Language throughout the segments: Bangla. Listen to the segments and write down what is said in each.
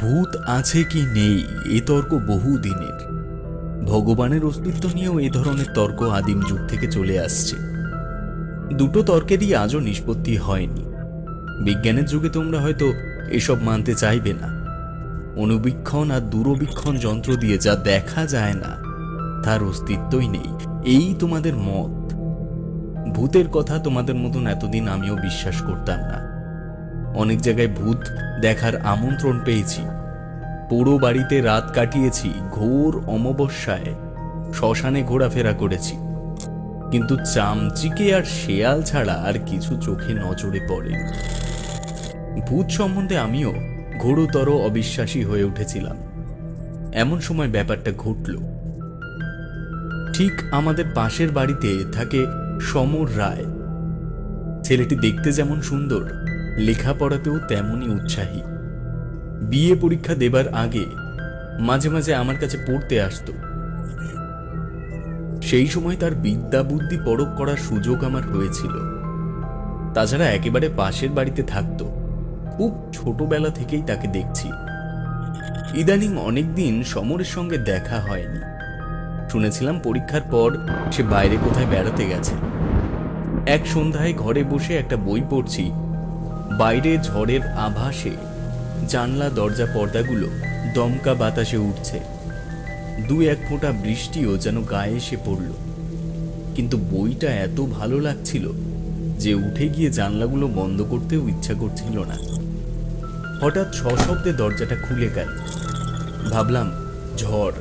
ভূত আছে কি নেই এ তর্ক বহু দিনের ভগবানের অস্তিত্ব নিয়েও এ ধরনের তর্ক আদিম যুগ থেকে চলে আসছে। দুটো তর্কেরই আজও নিষ্পত্তি হয়নি। বিজ্ঞানের যুগে তোমরা হয়তো এসব মানতে চাইবে না। অনুবীক্ষণ আর দূরবীক্ষণ যন্ত্র দিয়ে যা দেখা যায় না, তার অস্তিত্বই নেই। এই তোমাদের মত। ভূতের কথা তোমাদের মতন এতদিন আমিও বিশ্বাস করতাম না। অনেক জায়গায় ভূত দেখার আমন্ত্রণ পেয়েছি। পোড়ো বাড়িতে রাত কাটিয়েছি ঘোর অমাবস্যায়। শ্মশানে ঘোরাফেরা করেছি। কিন্তু চামচিকে আর শেয়াল ছাড়া আর কিছু চোখে নজরে পড়ে ভূত সম্বন্ধে আমিও ঘোরতর অবিশ্বাসী হয়ে উঠেছিলাম। এমন সময় ব্যাপারটা ঘটল। ঠিক আমাদের পাশের বাড়িতে থাকে সমর রায়। ছেলেটি দেখতে যেমন সুন্দর লেখাপড়াতেও তেমনই উৎসাহী। বিয়ে পরীক্ষা দেবার আগে মাঝে মাঝে আমার কাছে পড়তে আসতো। সেই সময় তার বিদ্যা বুদ্ধি পরখ করার সুযোগ আমার হয়েছিল। তাছাড়া একেবারে পাশের বাড়িতে থাকতো। খুব ছোটবেলা থেকেই তাকে দেখছি। ইদানিং অনেকদিন সমরের সঙ্গে দেখা হয়নি। শুনেছিলাম পরীক্ষার পর সে বাইরে কোথায় বেড়াতে গেছে। এক সন্ধ্যায় ঘরে বসে একটা বই পড়ছি বাইরে ঝড়ের আভাসে জানলা, দরজা, পর্দাগুলো দমকা বাতাসে উঠছে। দু এক ফোঁটা বৃষ্টিও যেন গায়ে এসে পড়ল। কিন্তু বইটা এত ভালো লাগছিল যে উঠে গিয়ে জানলাগুলো বন্ধ করতেও ইচ্ছা করছিল না। হঠাৎ সশব্দে দরজাটা খুলে গেল। ভাবলাম, ঝড়।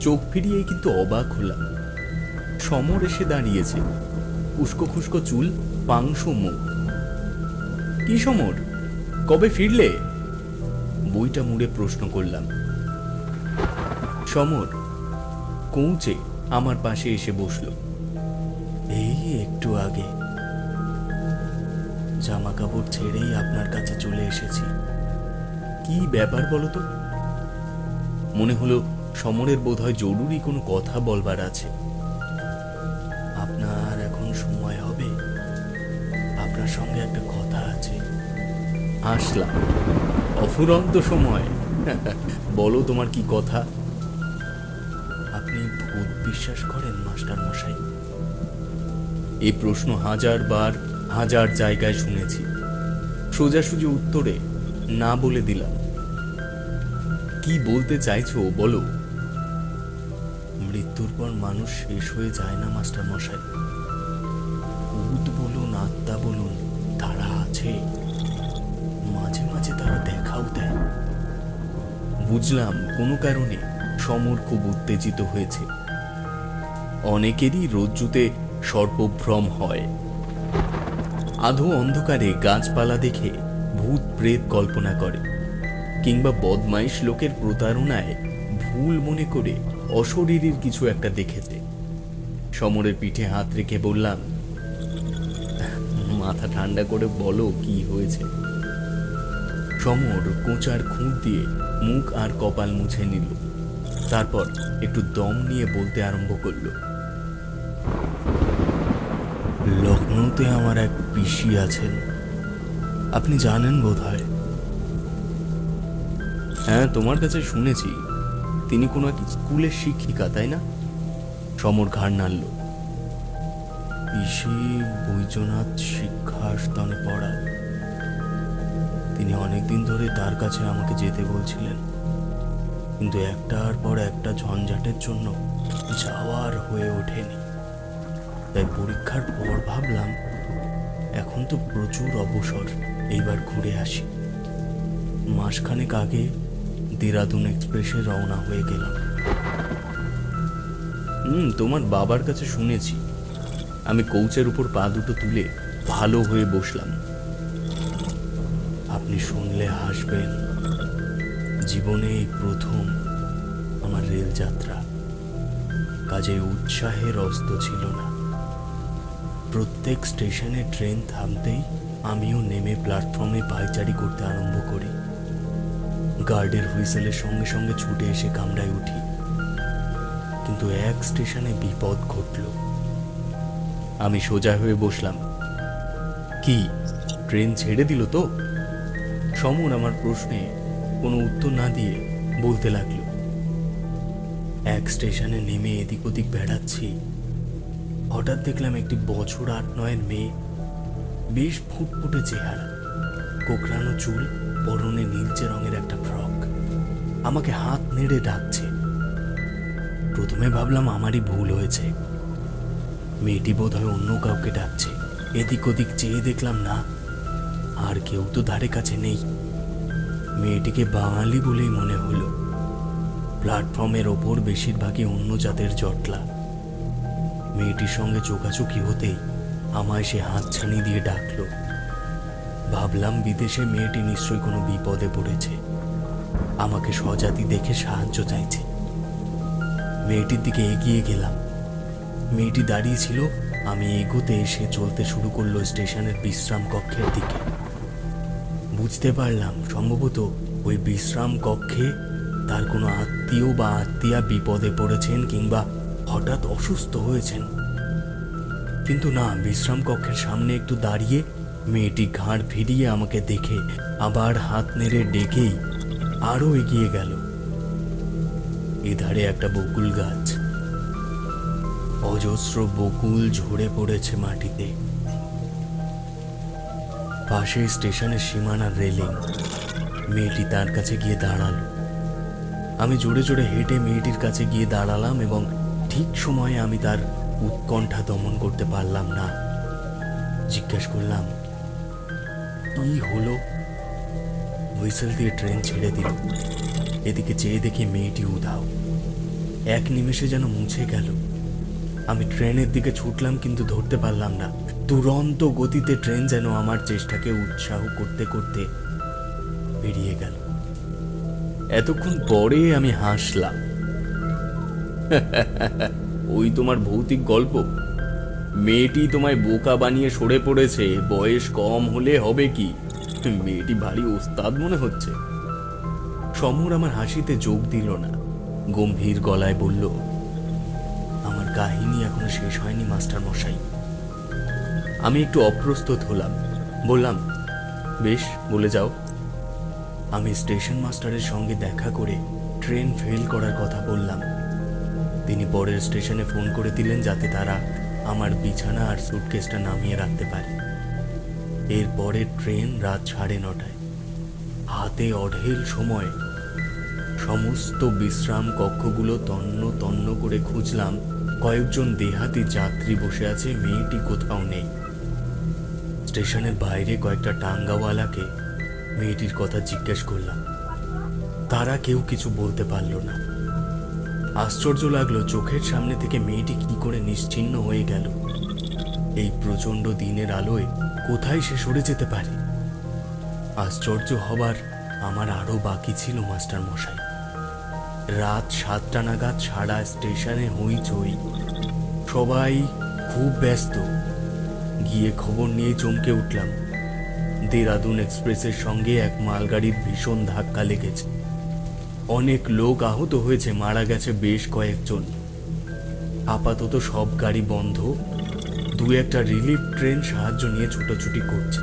চোখ ফিরিয়ে কিন্তু অবাক হলাম। সমর এসে দাঁড়িয়েছে। উস্কো খুস্কো চুল, পাংশু মুখ। কি সমর? কবে ফিরলে? বইটা মুড়ে প্রশ্ন করলাম। সমর, কৌচে আমার পাশে এসে বসল। এই একটু আগে। জামা কাপড় ছেড়েই আপনার কাছে চলে এসেছি। কি ব্যাপার বলো তো? মনে হলো সমরের বোধহয় জরুরি কোনো কথা বলবার আছে। আপনার এখন সময় হবে। আপনার সঙ্গে একটা আসলাম। অফুরন্ত সময়। বলো তোমার কি কথা? আপনি ভূত বিশ্বাস করেন, মাস্টার মশাই? এই প্রশ্ন হাজার বার, হাজার জায়গায় শুনেছি। সোজাসুজি উত্তরে না বলে দিলাম। কি বলতে চাইছো, বলো? মৃত্যুর পর মানুষ শেষ হয়ে যায় না, মাস্টার মশাই। বুঝলাম কোনো কারণে সমর খুব উত্তেজিত হয়েছে। অনেকেরই রজ্জুতে সর্পভ্রম হয়। আধো অন্ধকারে গাছপালা দেখে ভূত প্রেত কল্পনা করে, কিংবা বদমাইশ লোকের প্রতারণায় ভুল মনে করে অশরীরীর কিছু একটা দেখেছে। সমরের পিঠে হাত রেখে বললাম, মাথা ঠান্ডা করে বলো কি হয়েছে? সমর কোঁচার খুঁত দিয়ে মুখ আর কপাল মুছে নিল। তারপর একটু দম নিয়ে বলতে আরম্ভ করল লখনৌতে আমার এক পিসি আছেন। আপনি জানেন বোধ হয় হ্যাঁ তোমার কাছে শুনেছি। তিনি কোনো এক স্কুলের শিক্ষিকা, তাই না? সমর ঘাড় নাড়ল, পিসি বৈদ্যনাথ শিক্ষাস্তনে পড়া তিনি অনেকদিন ধরে তার কাছে আমাকে যেতে বলছিলেন। কিন্তু একটার পর একটা ঝঞ্ঝাটের জন্য যাওয়ার হয়ে ওঠেনি। তাই পরীক্ষার পর ভাবলাম, এখন তো প্রচুর অবসর, এইবার ঘুরে আসি। মাসখানেক আগে দেরাদুন এক্সপ্রেসে রওনা হয়ে গেলাম। হুম, তোমার বাবার কাছে শুনেছি। আমি কৌচের উপর পা দুটো তুলে ভালো হয়ে বসলাম। আপনি শুনলে হাসবেন। জীবনে এই প্রথম আমার রেলযাত্রা কাজে উৎসাহের অস্ত ছিল না। প্রত্যেক স্টেশনে ট্রেন থামতেই আমিও নেমে প্ল্যাটফর্মে পায়চারি করতে আরম্ভ করি। গার্ডের হুইসেলের সঙ্গে সঙ্গে ছুটে এসে কামড়ায় উঠি। কিন্তু এক স্টেশনে বিপদ ঘটল। আমি সোজা হয়ে বসলাম। কি, ট্রেন ছেড়ে দিল তো? সমর আমার প্রশ্নে কোনো উত্তর না দিয়ে বলতে লাগল, এক স্টেশনে নেমে এদিক ওদিক বেড়াচ্ছি। হঠাৎ দেখলাম একটি বছর আট নয়ের মেয়ে, বেশ ফুটফুটে চেহারা, কোকড়ানো চুল, পরনে নীলচে রঙের একটা ফ্রক। আমাকে হাত নেড়ে ডাকছে। প্রথমে ভাবলাম আমারই ভুল হয়েছে। মেয়েটি বোধহয় অন্য কাউকে ডাকছে। এদিক ওদিক চেয়ে দেখলাম না আর কেউ তো ধারে কাছে নেই। মেয়েটিকে বাঙালি বলেই মনে হলো। প্ল্যাটফর্মের ওপর বেশিরভাগই অন্য জাতের জটলা। মেয়েটির সঙ্গে চোখাচোখি হতেই আমায় সে হাতছানি দিয়ে ডাকলো। ভাবলাম বিদেশে মেয়েটি নিশ্চয়ই কোনো বিপদে পড়েছে। আমাকে স্বজাতি দেখে সাহায্য চাইছে। মেয়েটির দিকে এগিয়ে গেলাম। মেয়েটি দাঁড়িয়ে ছিল, আমি এগোতে এসে চলতে শুরু করল স্টেশনের বিশ্রাম কক্ষের দিকে। বুঝতে পারলাম, সম্ভবত ওই বিশ্রাম কক্ষে তার কোনো আত্মীয় বা আত্মীয়া বিপদে পড়েছেন কিংবা হঠাৎ অসুস্থ হয়েছেন। কিন্তু না, বিশ্রাম কক্ষের সামনে একটু দাঁড়িয়ে মেয়েটি ঘাড় ফিরিয়ে আমাকে দেখে আবার হাত নেড়ে ডেকেই আরও এগিয়ে গেল। এধারে একটা বকুল গাছ। অজস্র বকুল ঝরে পড়েছে মাটিতে। পাশে স্টেশনের সীমানার রেলিং। মেয়েটি তার কাছে গিয়ে দাঁড়াল। আমি জোরে জোরে হেঁটে মেয়েটির কাছে গিয়ে দাঁড়ালাম এবং ঠিক সময়ে আমি তার উৎকণ্ঠা দমন করতে পারলাম না। জিজ্ঞেস করলাম, কি হলো? হুইসেল দিয়ে ট্রেন ছেড়ে দিল। এদিকে চেয়ে দেখি মেয়েটি উধাও। এক নিমেষে যেন মুছে গেল। আমি ট্রেনের দিকে ছুটলাম কিন্তু ধরতে পারলাম না। দুরন্ত গতিতে ট্রেন যেন আমার চেষ্টাকে উৎসাহ করতে করতে বেরিয়ে গেল। এতক্ষণ পরে আমি হাসলাম। ওই তোমার ভৌতিক গল্প? মেয়েটি তোমায় বোকা বানিয়ে সরে পড়েছে, বয়স কম হলে হবে কি? মেয়েটি ভারী ওস্তাদ মনে হচ্ছে। সমর আমার হাসিতে যোগ দিল না। গম্ভীর গলায় বলল কাহিনী এখনও শেষ হয়নি, মাস্টার মশাই। আমি একটু অপ্রস্তুত হলাম। বললাম, বেশ, বলে যাও। আমি স্টেশন মাস্টারের সঙ্গে দেখা করে ট্রেন ফেল করার কথা বললাম। তিনি পরের স্টেশনে ফোন করে দিলেন যাতে তারা আমার বিছানা আর সুটকেসটা নামিয়ে রাখতে পারে। এরপরে ট্রেন রাত সাড়ে নটায়। হাতে অঢেল সময়। সমস্ত বিশ্রাম কক্ষগুলো তন্ন তন্ন করে খুঁজলাম। কয়েকজন দেহাতি যাত্রী বসে আছে, মেয়েটি কোথাও নেই। স্টেশনের বাইরে কয়েকটা টাঙ্গাওয়ালাকে মেয়েটির কথা জিজ্ঞেস করলাম। তারা কেউ কিছু বলতে পারল না। আশ্চর্য লাগল চোখের সামনে থেকে মেয়েটি কি করে নিশ্চিহ্ন হয়ে গেল। এই প্রচণ্ড দিনের আলোয় কোথায় সে সরে যেতে পারে? আশ্চর্য হবার আমার আরও বাকি ছিল মাস্টার মশাই রাত সাতটা নাগাদ সারা স্টেশনে হইচই সবাই খুব ব্যস্ত। গিয়ে খবর নিয়ে চমকে উঠলাম। দেরাদুন এক্সপ্রেসের সঙ্গে এক মালগাড়ির ভীষণ ধাক্কা লেগেছে। অনেক লোক আহত হয়েছে, মারা গেছে বেশ কয়েকজন। আপাতত সব গাড়ি বন্ধ। দু একটা রিলিফ ট্রেন সাহায্য নিয়ে ছুটোছুটি করছে।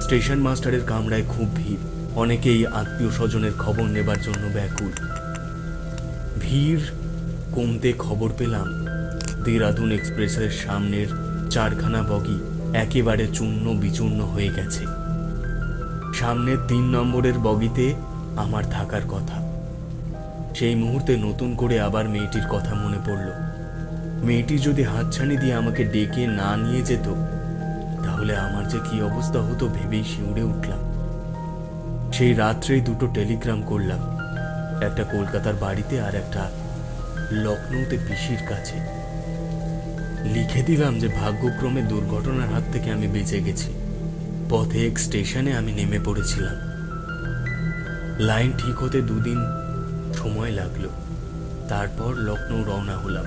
স্টেশন মাস্টারের কামরায় খুব ভিড়। অনেকেই আত্মীয় স্বজনের খবর নেবার জন্য ব্যাকুল। ভিড় কমতে খবর পেলাম, দেরাদুন এক্সপ্রেসের সামনের চারখানা বগি একেবারে চূর্ণ বিচূর্ণ হয়ে গেছে। সামনের তিন নম্বরের বগিতে আমার থাকার কথা। সেই মুহূর্তে নতুন করে আবার মেয়েটির কথা মনে পড়ল। মেয়েটি যদি হাতছানি দিয়ে আমাকে ডেকে না নিয়ে যেত, তাহলে আমার যে কি অবস্থা হতো ভেবেই শিউরে উঠলাম। সেই রাত্রেই দুটো টেলিগ্রাম করলাম। একটা কলকাতার বাড়িতে আর একটা লখনৌতে পিসির কাছে। লিখে দিলাম যে, ভাগ্যক্রমে দুর্ঘটনার হাত থেকে আমি বেঁচে গেছি। পথে এক স্টেশনে আমি নেমে পড়েছিলাম। লাইন ঠিক হতে দুদিন সময় লাগল। তারপর লখনৌ রওনা হলাম।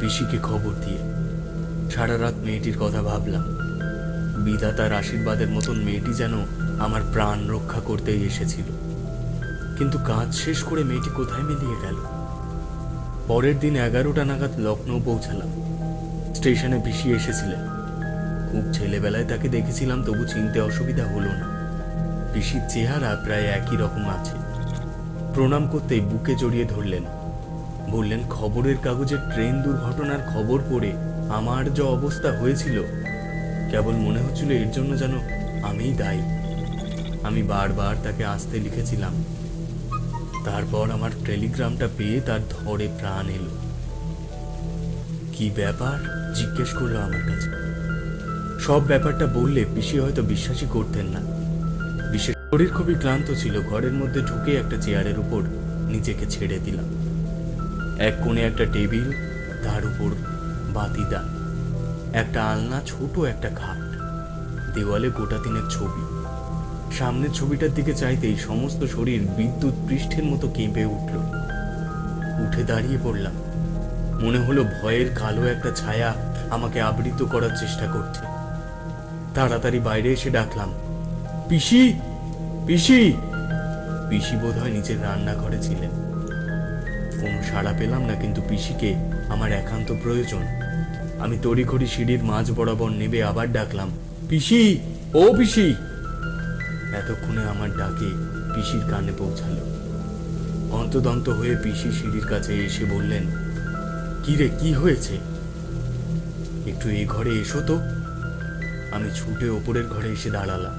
পিসিকে খবর দিয়ে সারা রাত মেয়েটির কথা ভাবলাম। বিধাতার আশীর্বাদের মতন মেয়েটি যেন আমার প্রাণ রক্ষা করতেই এসেছিল। কিন্তু কাজ শেষ করে মেয়েটি কোথায় মিলিয়ে গেল? পরের দিন এগারোটা নাগাদ লখনৌ পৌঁছালাম। স্টেশনে পিসি এসেছিলেন। খুব ছেলেবেলায় তাকে দেখেছিলাম, তবু চিনতে অসুবিধা হলো না। পিসির চেহারা প্রায় একই রকম আছে। প্রণাম করতেই বুকে জড়িয়ে ধরলেন। বললেন, খবরের কাগজে ট্রেন দুর্ঘটনার খবর পড়ে আমার যা অবস্থা হয়েছিল, কেবল মনে হচ্ছিল এর জন্য যেন আমিই দায়ী। আমি বারবার তাকে আসতে লিখেছিলাম। তারপর আমার টেলিগ্রামটা পেয়ে তার ধরে প্রাণ এলো। কি ব্যাপার? জিজ্ঞেস করল আমার কাছে। সব ব্যাপারটা বললে পিসি হয়তো বিশ্বাসই করতেন না। বিশেষ শরীর খুবই ক্লান্ত ছিল, ঘরের মধ্যে ঢুকে একটা চেয়ারের উপর নিজেকে ছেড়ে দিলাম। এক কোণে একটা টেবিল, তার উপর বাতিদান, একটা আলনা, ছোট একটা খাট, দেওয়ালে গোটা তিনের ছবি। সামনের ছবিটার দিকে চাইতেই সমস্ত শরীর বিদ্যুৎ পৃষ্ঠের মতো কেঁপে উঠল। উঠে দাঁড়িয়ে পড়লাম। মনে হলো ভয়ের কালো একটা ছায়া আমাকে আবৃত করার চেষ্টা করছে। তাড়াতাড়ি বাইরে এসে ডাকলাম, পিসি পিসি! পিসি বোধ হয় নিজের রান্নাঘরে ছিলেন। কোনো সাড়া পেলাম না, কিন্তু পিসিকে আমার একান্ত প্রয়োজন। আমি তড়িঘড়ি সিঁড়ির মাঝ বরাবর নেবে আবার ডাকলাম, পিসি, ও পিসি! এতক্ষণে আমার ডাকে পিসির কানে পৌঁছালো। অন্তদন্ত হয়ে পিসি সিঁড়ির কাছে এসে বললেন, কি রে, কি হয়েছে? একটু এই ঘরে এসো তো। আমি ছুটে ওপরের ঘরে এসে দাঁড়ালাম।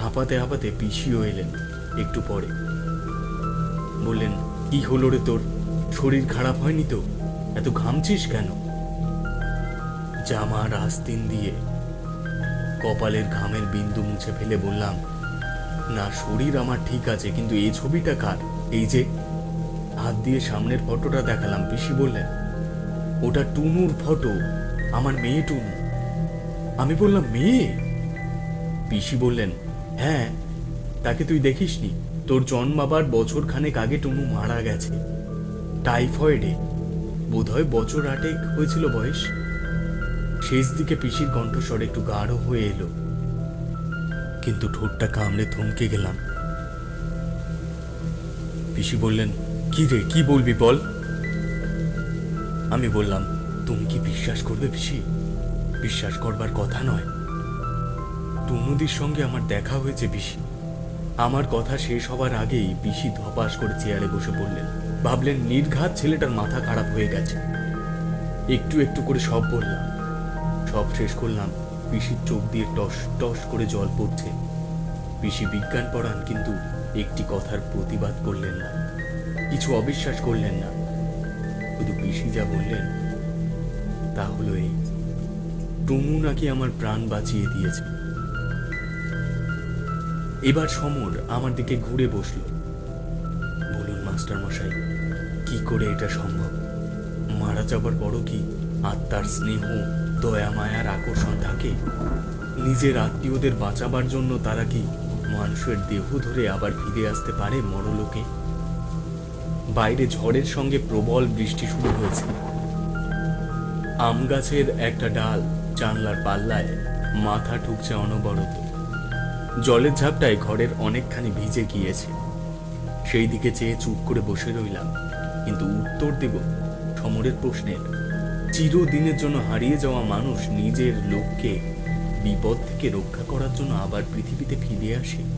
হাঁপাতে হাঁপাতে পিসিও এলেন একটু পরে। বললেন, কি হলো রে তোর? শরীর খারাপ হয়নি তো? এত ঘামছিস কেন? জামার আস্তিন দিয়ে কপালের ঘামের বিন্দু মুছে ফেলে বললাম না, শরীর আমার ঠিক আছে, কিন্তু এই ছবিটা কার? এই যে, হাত দিয়ে সামনের ফটোটা দেখালাম, পিসি বললেন। ওটা টুনুর ফটো, আমার মেয়ে টুনু। আমি বললাম, মেয়ে? পিসি বললেন হ্যাঁ তাকে তুই দেখিসনি। তোর জন্মাবার বছর খানেক আগে টুনু মারা গেছে। টাইফয়েডে। বোধহয় বছর আটেক হয়েছিল বয়স? শেষ দিকে পিসির কণ্ঠস্বর একটু গাঢ় হয়ে এলো। কিন্তু ঠোঁটটা কামড়ে থমকে গেলাম। পিসি বললেন, কি রে, কি বলবি বল? আমি বললাম, তুমি কি বিশ্বাস করবে পিসি? বিশ্বাস করবার কথা নয়। টুনুদির সঙ্গে আমার দেখা হয়েছে পিসি। আমার কথা শেষ হবার আগেই পিসি ধপাস করে চেয়ারে বসে পড়লেন। ভাবলেন, নির্ঘাত ছেলেটার মাথা খারাপ হয়ে গেছে। একটু একটু করে সব বললাম। সব শেষ করলাম। পিসির চোখ দিয়ে টস টস করে জল পড়ছে। পিসি বিজ্ঞান পড়ান, কিন্তু একটি কথার প্রতিবাদ করলেন না। কিছু অবিশ্বাস করলেন না। শুধু পিসি যা বললেন, তা হলো এই। টুনু নাকি আমার প্রাণ বাঁচিয়ে দিয়েছে। এবার সমর আমার দিকে ঘুরে বসল। বলুন মাস্টার মশাই কি করে এটা সম্ভব? মারা যাবার বড় কি আত্মার স্নেহ দয়া, মায়ার আকর্ষণ থাকে। নিজের আত্মীয়দের বাঁচাবার জন্য তারা কি মানুষের দেহ ধরে আবার ফিরে আসতে পারে মরলোকে? বাইরে ঝড়ের সঙ্গে প্রবল বৃষ্টি শুরু হয়েছে। আম গাছের একটা ডাল জানলার পাল্লায় মাথা ঠুকছে অনবরত। জলের ঝাপটায় ঘরের অনেকখানি ভিজে গিয়েছে। সেই দিকে চেয়ে চুপ করে বসে রইলাম। কিন্তু উত্তর দেব সমরের প্রশ্নের চিরদিনের জন্য হারিয়ে যাওয়া মানুষ নিজের লোককে বিপদ থেকে রক্ষা করার জন্য আবার পৃথিবীতে ফিরে আসে।